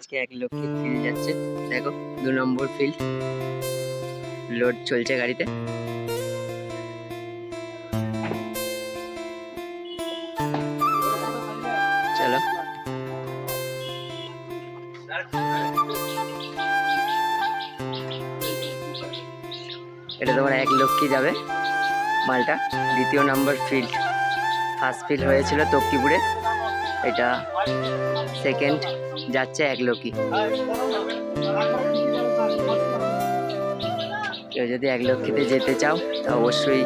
আজকে এক লক্ষ্মী ফিল্ড যাচ্ছে। দেখো, দু নম্বর ফিল্ড। লোড চলছে গাড়িতে। চলো। এটা তোমার এক লক্ষ্মী যাবে, মালটা। দ্বিতীয় নম্বর ফিল্ড। ফার্স্ট ফিল্ড হয়েছিল তক্কিপুরে এটা সেকেন্ড। যাচ্ছে এক লক্ষ্মী কেউ যদি এক লক্ষ্মীতে যেতে চাও, তা অবশ্যই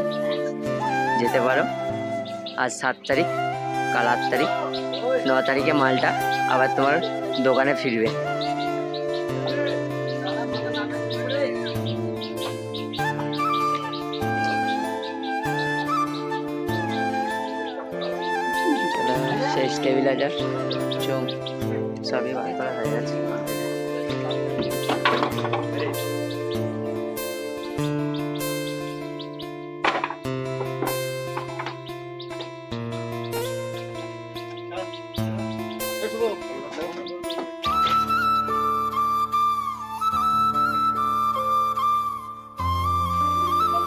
যেতে পারো। আজ সাত তারিখ, কাল আট তারিখ, ন তারিখে মালটা আবার তোমার দোকানে ফিরবে। এটা সেই স্টেবিলাইজার চোখ সবই বার করা হয়ে গেছে।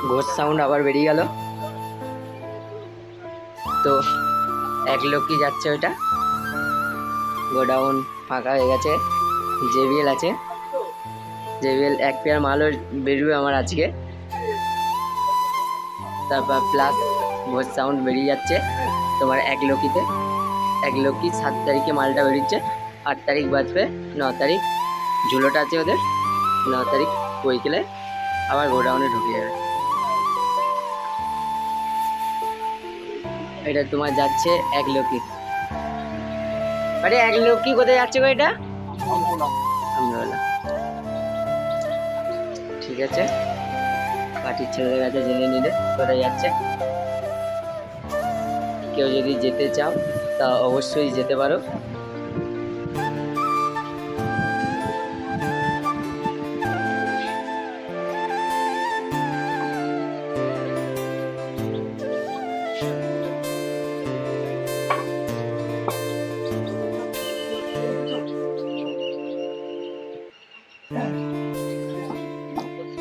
ঘোষ সাউন্ড আবার বেরিয়ে গেল। তো, এক লোকই যাচ্ছে ওইটা। গোডাউন ফাঁকা হয়ে গেছে। জেবিএল আছে। জেবিএল এক পেয়ার মালও বেরোবে আমার আজকে। তারপর প্লাস ভোজ সাউন্ড বেরিয়ে যাচ্ছে তোমার এক লকিতে এক লকি সাত তারিখে মালটা বেরিয়েছে আট তারিখ বাজবে, ন তারিখ। ঝুলোটা আছে ওদের। ন তারিখ বইকেলে আবার গোডাউনে ঢুকে যাবে। এটা তোমার যাচ্ছে এক লকি আরে, এক কি কোথায় যাচ্ছে গো এটা? ঠিক আছে। পার্টির ছেলেদের কাছে জেনে নিলে কোথায় যাচ্ছে। কেউ যদি যেতে চাও, তা অবশ্যই যেতে পারো।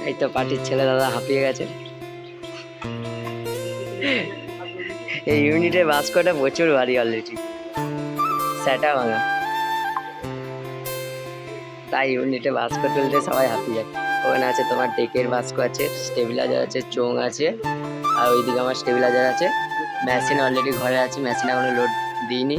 এই তো পার্টির ছেলে দাদা হাঁপিয়ে গেছে। এই ইউনিটের বাস্কটা প্রচুর ভারী অলরেডি স্যাটা ভাঙা। তাই ইউনিটে বাস্ক তুলতে সবাই হাঁপিয়ে যায়। ওখানে আছে তোমার ডেকের বাস্ক আছে স্টেবিলাইজার আছে চোং আছে, আর ওইদিকে আমার স্টেবিলাইজার আছে। মেশিন অলরেডি ঘরে আছে মেশিন এখনও লোড দিইনি।